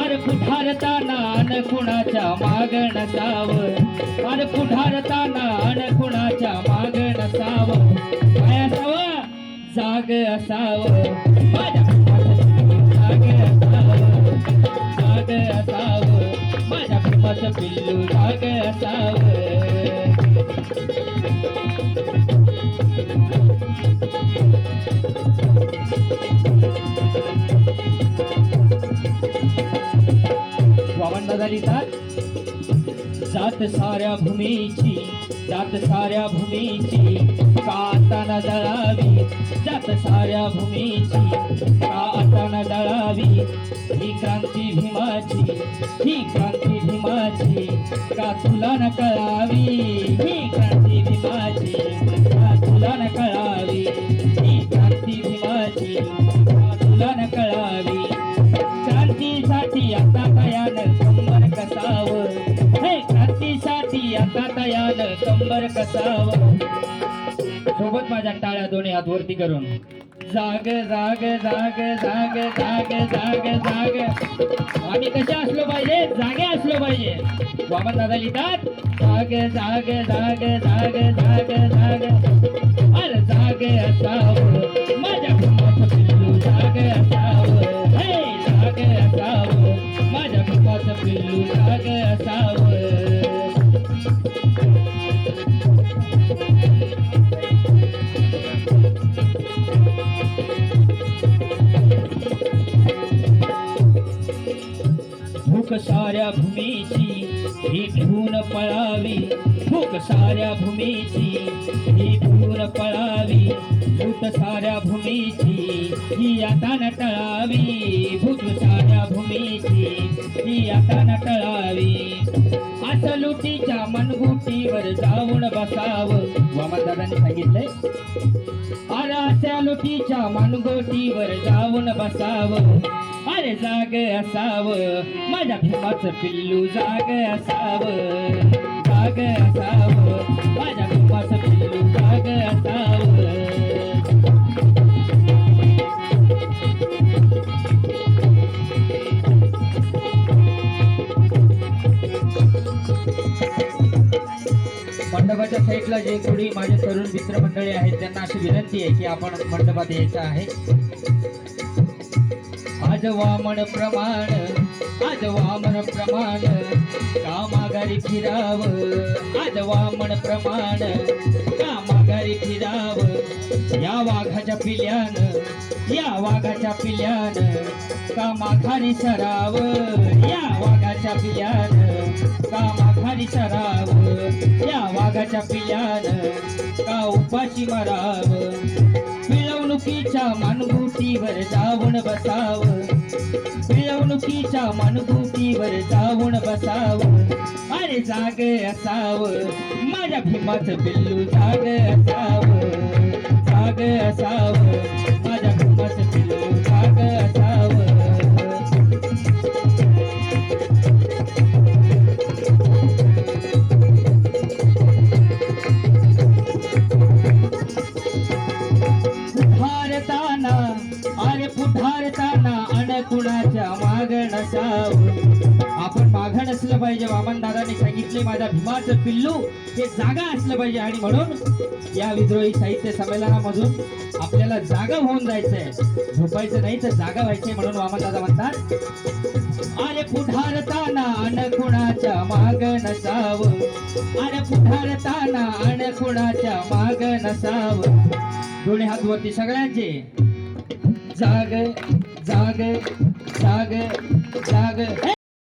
अर पुढारता नान कुणाच्या मागण साव अर पुढारता नान कुणाच्या मागण साव काय असावं जाग असावं. माझ्या जाग असावं जाग असावं माझ्या कुटुंबाचं पिल्लू जाग असावं. जात साऱ्या भूमीची जात साऱ्या भूमीची का आता दळावी. जात साऱ्या भूमीची का आता दळावी. ही क्रांती भीमाची ही क्रांती भीमाची का तुला न कळावी प्यार कसावा सोबत माझ्या टाळ्या दोन्ही हात वरती करून. जाग जाग जाग जाग जाग जाग जाग. आम्ही कसे असलो पाहिजे? जागे असलो पाहिजे. बाबा दादा लिहितात जाग जाग जाग जाग जाग जाग. अरे जाग असावं माझ्या कुमाचं पिल्लू जाग असावं. हे जाग असावं माझ्या कुमाचं पिल्लू जाग असावं. साऱ्या भूमीची ही भिवून पळावी. भूक साऱ्या भूमीची ही भिवून पळावी. भूत साऱ्या भूमीची ही आता न टळावी भूत साऱ्या भूमीची ही आता न टळावी लुटीच्या मनगुटीवर जाऊन बसावं. वामनदादांनी सांगितलंय? अरे अशा लुटीच्या मनगोटीवर जाऊन बसावं? अरे जाग असावं. माझ्या भीमाचं पिल्लू जाग असावं. जाग असावं. साईडला जे थोडी माझे तरुण मित्र मंडळी आहेत त्यांना अशी विनंती आहे की आपण मंडपात यायचं आहे. आज वामन प्रमाण आज वामन प्रमाण कामागारी फिराव. आज वामन प्रमाण कामागारी फिराव. या वाघाच्या पिल्यान या वाघाच्या पिल्यान कामाघारी सराव. या वाघाच्या पिल्यान कामाघारी सराव. वाघाच्या पिल्यान का उपाशी मराव? मिळवणुकीच्या मानभूतीवर जाऊन बसाव. मिळवणुकीच्या मानभूतीवर जाऊन बसाव. अरे जाग असाव माझ्या भीमाचं पिल्लू जाग असाव. जाग असाव. पाहिजे. वामन दादाने सांगितले माझ्या भीमाचं पिल्लू हे जागा असलं पाहिजे. आणि म्हणून या विद्रोही साहित्य संमेलनामधून आपल्याला जागा होऊन जायचंय. झोपायचं नाही तर जागा व्हायचंय म्हणून वामन दादा म्हणतात अरे पुढारताना अन कुणाच्या माग नसाव? अरे पुढारताना अन कुणाच्या माग नसाव? दोन्ही हात वरती सगळ्यांचे. जाग जाग जाग जाग